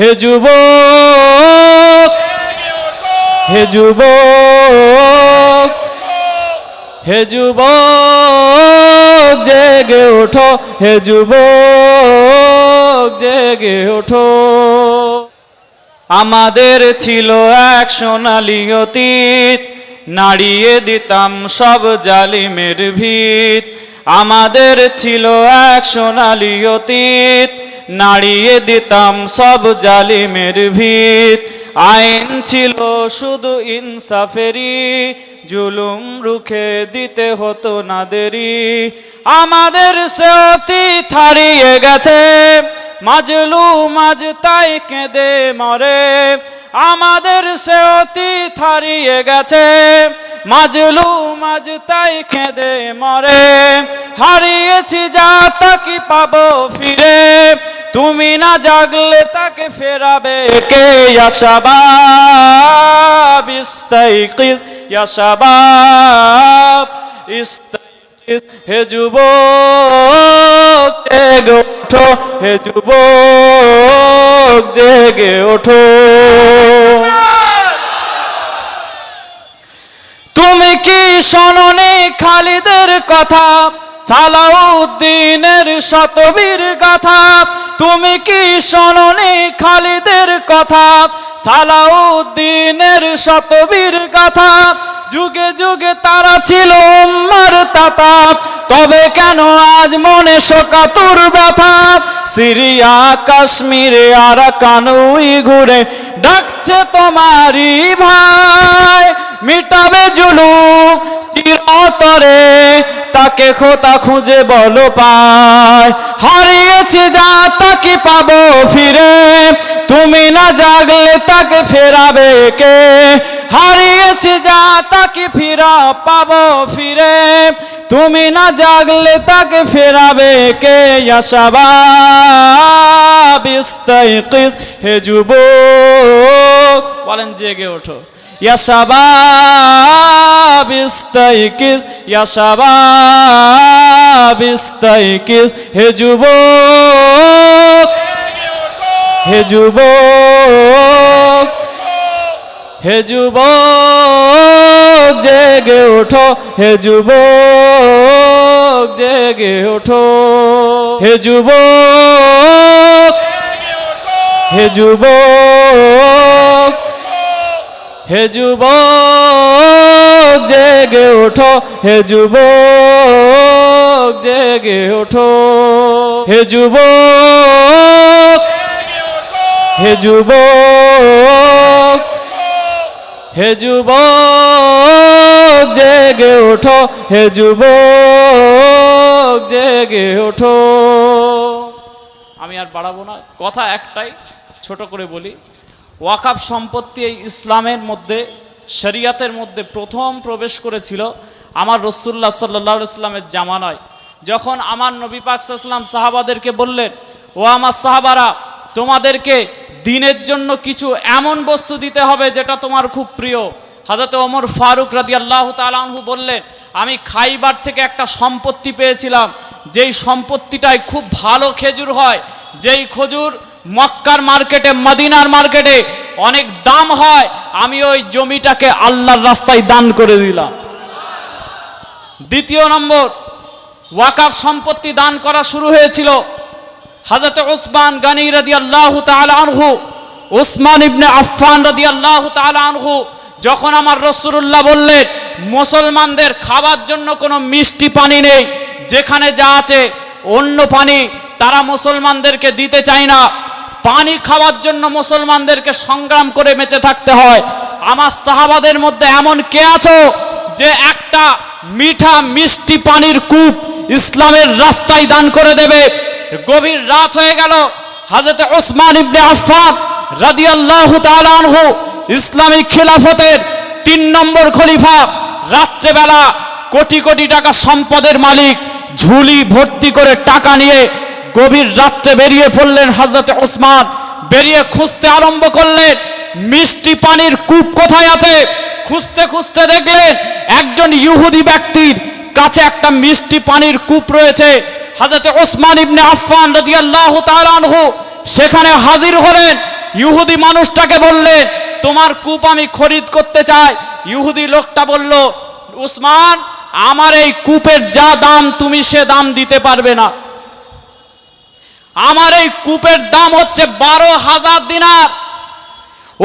হে যুবক হে যুবক হে যুবক, জেগে ওঠো, হে যুবক, জেগে ওঠো। আমাদের ছিল এক সোনালি অতীত, নাড়িয়ে দিতাম সব জালিমের ভিত। আমাদের ছিল এক সোনালি অতীত নাড়িয়ে দিতাম সব জালিমের ভিত। আইন ছিল শুধু ইনসাফেরি জুলুম রুখে দিতে হতো না দেরি আমাদের সে অতীত হারিয়ে গেছে মাজলু মাঝ তাই কেঁদে মরে। আমাদের সে অতীত হারিয়ে গেছে মাজলু মাঝ তাই কেঁদে মরে। হারিয়েছি যা তাকি পাবো ফিরে? তুমি না জাগলে তাকে ফেরাবে কে? ইয়াশাবাব ইস্তাইকিস ইস্তাইকিস হে যুবক, জেগে ওঠো, হে যুবক, জেগে ওঠো। তুমি কি শোনি খালিদের কথা? সালাউদ্দিনের শতবীর কথা তুমি কি শোনি খালিদের কথা? সালাউদ্দিনের শতবীর কথা যুগে যুগে তারা ছিল উম্মার তাতা। তবে কেন আজ মনে শোকাতুর ব্যথা? সিরিয়া, কাশ্মীরে আর কানুই ঘুরে ডাকছে তোমারই ভাই। মিটাবে জুলু চিরতরে তাকে খোতা খুঁজে বলো পায় হারিয়েছে যা তাকে পাবো ফিরে, তুমি না জাগলে তাকে ফেরাবে কে? হারিয়েছে যা তাকে ফিরা পাবো ফিরে, তুমি না জাগলে তাকে ফেরাবে কে? ইয়াশাবাব ইস্তাইকিস হে যুবক, বলেন, জেগে ওঠো। ইয়াশাবাব ইস্তাইকিস ইয়াশাবাব ইস্তাইকিস হে যুবক হে যুবক হে যুবক, জেগে ওঠো, হে যুবক, জেগে ওঠো, হে যুবক হে যুবক হে যুবক, জেগে ওঠো। হে যুবক, জেগে ওঠো। হে যুবক হে যুবক হে যুবক, জেগে ওঠো। হে যুবক, জেগে ওঠো। আমি আর বাড়াবো না। কথা একটাই, ছোট করে বলি ওয়াকাব সম্পত্তি এই ইসলামের মধ্যে, শরিয়াতের মধ্যে প্রথম প্রবেশ করেছিল আমার রসুল্লাহ সাল্লাহ ইসলামের জামানায়। যখন আমার নবী পাক সাল্লাম সাহাবাদেরকে বললেন, ও আমার সাহাবারা, তোমাদেরকে দিনের জন্য কিছু এমন বস্তু দিতে হবে যেটা তোমার খুব প্রিয়। হাজরত ওমর ফারুক রাদি আল্লাহ তালাহু বললেন, আমি খাইবার থেকে একটা সম্পত্তি পেয়েছিলাম। যেই সম্পত্তিটায় খুব ভালো খেজুর হয়, যেই খজুর মক্কার মার্কেটে, মদিনার মার্কেটে অনেক দাম হয়, আমি ওই জমিটাকে আল্লাহর রাস্তায় দান করে দিলাম। দ্বিতীয় নম্বর ওয়াকাফ সম্পত্তি দান করা শুরু হয়েছিল। হাজরত ওসমান গানি রাদি আল্লাহ আনহু, ওসমান ইবনে আফফান রাদি আল্লাহ আনহু যখন আমার রসুল্লাহ বললেন, মুসলমানদের খাবার জন্য কোনো মিষ্টি পানি নেই, যেখানে যা আছে, অন্য পানি তারা মুসলমানদেরকে দিতে চায় না। পানি খাওয়ার জন্য মুসলমানদেরকে সংগ্রাম করে বেঁচে থাকতে হয়। আমার সাহাবাদের মধ্যে এমন কে আছো যে একটা মিঠা মিষ্টি পানির কূপ ইসলামের রাস্তায় দান করে দেবে? গভীর রাত হয়ে গেল। হাজরত ওসমান ইবনে আফফান রাদিয়াল্লাহু তাআলা আনহু ইসলামিক খিলাফতের তিন নম্বর খলিফা, রাত্রেবেলা কোটি কোটি টাকা সম্পদের মালিক ঝুলি ভর্তি করে টাকা নিয়ে গভীর রাত্রে বেরিয়ে পড়লেন হজরত ওসমান। বেরিয়ে খুঁজতে আরম্ভ করলেন, মিষ্টি পানির কূপ কোথায় আছে? খুঁজতে খুঁজতে দেখলেন একজন ইহুদি ব্যক্তির কাছে একটা মিষ্টি পানির কূপ রয়েছে। হাজরত ওসমান ইবনে আফফান রাদিয়াল্লাহু তাআলা আনহু সেখানে হাজির হলেন। ইহুদি মানুষটাকে বললেন, তোমার কূপ আমি খরিদ করতে চাই। ইহুদি লোকটা বলল উসমান আমার এই কূপের যা দাম, তুমি সে দাম দিতে পারবে না। আমার এই কূপের দাম হচ্ছে বারো হাজার দিনার।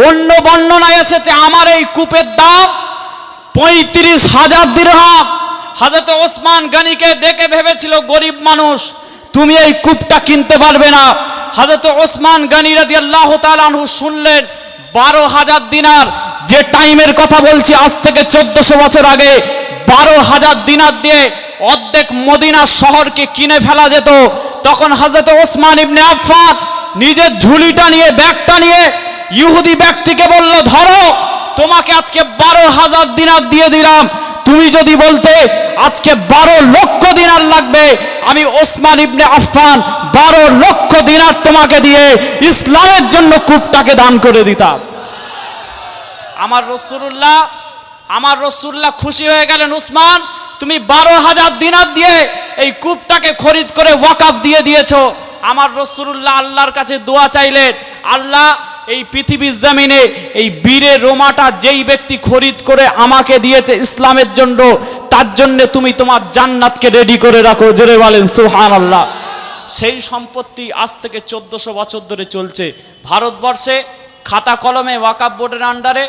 অন্য বর্ণনায় এসেছে, আমার এই কূপের দাম পঁয়ত্রিশ হাজার দিরহাম। হাজরত ওসমান গানিকে দেখে ভেবেছিল, গরিব মানুষ, তুমি এই কূপটা কিনতে পারবে না। হাজরত ওসমান গানি রাদি আল্লাহ তালু শুনলেন, বারো হাজার দিনার, যে টাইমের কথা বলছি, আজ থেকে চোদ্দশো বছর আগে, বারো হাজার দিনার দিয়ে অর্ধেক মদিনা শহরকে কিনে ফেলা যেত। তখন হাজরত ওসমান ইবনে আফফান নিজের ঝুলিটা নিয়ে, ব্যাগটা নিয়ে ইহুদি ব্যক্তিকে বলল, ধরো, তোমাকে আজকে বারো হাজার দিনার দিয়ে দিলাম। তুমি যদি বলতে, আজকে বারো লক্ষ দিনার লাগবে, আমি ওসমান ইবনে আফফান বারো লক্ষ দিনার তোমাকে দিয়ে ইসলামের জন্য কূপটাকে দান করে দিতাম। আমার রসুল্লাহ আমার রসুল্লাহ খুশি হয়ে গেলেন উসমান তুমি বারো হাজার দিনার দিয়ে এই কূপটাকে খরিদ করে ওয়াকাফ দিয়ে দিয়েছ। আমার রসুল্লাহ আল্লাহর কাছে দোয়া চাইলেন, আল্লাহ এই পৃথিবীর জমিনে এই বীরে রোমাটা যেই ব্যক্তি খরিদ করে আমাকে দিয়েছে ইসলামের জন্য, তার জন্য তুমি তোমার জান্নাতকে রেডি করে রাখো। জোরে বলেন সুহান আল্লাহ সেই সম্পত্তি আজ থেকে চোদ্দশো বছর ধরে চলছে। ভারতবর্ষে খাতা কলমে ওয়াকাব বোর্ডের আন্ডারে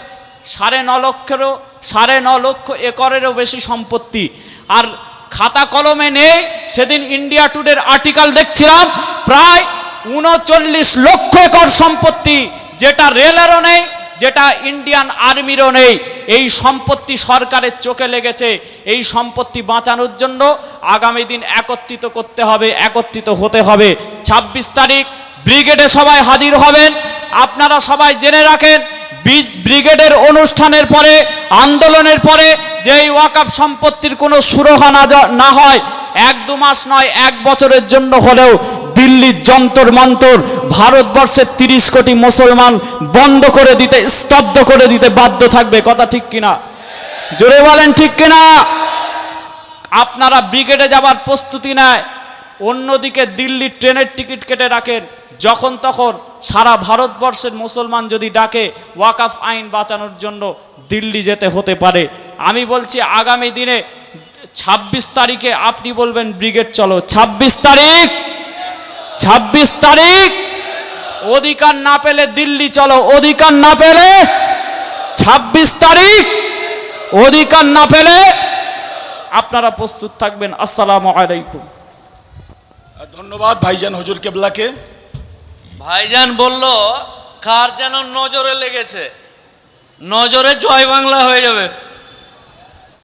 সাড়ে ন লক্ষেরও, সাড়ে ন লক্ষ একরেরও বেশি সম্পত্তি। আর খাতা কলমে নেই, সেদিন ইন্ডিয়া টুডের আর্টিকেল দেখছিলাম, প্রায় উনচল্লিশ লক্ষ একর সম্পত্তি, যেটা রেলেরও নেই, যেটা ইন্ডিয়ান আর্মিরও নেই। এই সম্পত্তি সরকারের চোখে লেগেছে, এই সম্পত্তি বাঁচানোর জন্য আগামী দিন একত্রিত করতে হবে, একত্রিত হতে হবে। ২৬ তারিখ ব্রিগেডে সবাই হাজির হবেন। আপনারা সবাই জেনে রাখেন ব্রিগেডের অনুষ্ঠানের পরে, আন্দোলনের পরে যেই ওয়াকাফ সম্পত্তির কোনো সুরহা না হয়, এক দু মাস নয়, এক বছরের জন্য হলেও দিল্লির যন্তর মন্তর ভারতবর্ষের তিরিশ কোটি মুসলমান বন্ধ করে দিতে, স্তব্ধ করে দিতে বাধ্য থাকবে। কথা ঠিক কিনা? জোরে বলেন ঠিক কিনা? আপনারা ব্রিগেডে যাবার প্রস্তুতি নেয়। অন্যদিকে দিল্লির ট্রেনের টিকিট কেটে রাখেন। যখন তখন সারা ভারতবর্ষের মুসলমান যদি ডাকে, ওয়াকাফ আইন বাঁচানোর জন্য দিল্লি যেতে হতে পারে। আমি বলছি, আগামী দিনে ২৬ তারিখে আপনি বলবেন, ব্রিগেড চলো। ২৬ তারিখ! ২৬ তারিখ! অধিকার না পেলে দিল্লি চলো। অধিকার না পেলে ২৬ তারিখ! অধিকার না পেলে আপনারা প্রস্তুত থাকবেন। আসসালামু আলাইকুম। ধন্যবাদ ভাইজান হজুর কেবলাকে। ভাইজান বলল, কার যেন নজরে লেগেছে? নজরে জয় বাংলা হয়ে যাবে।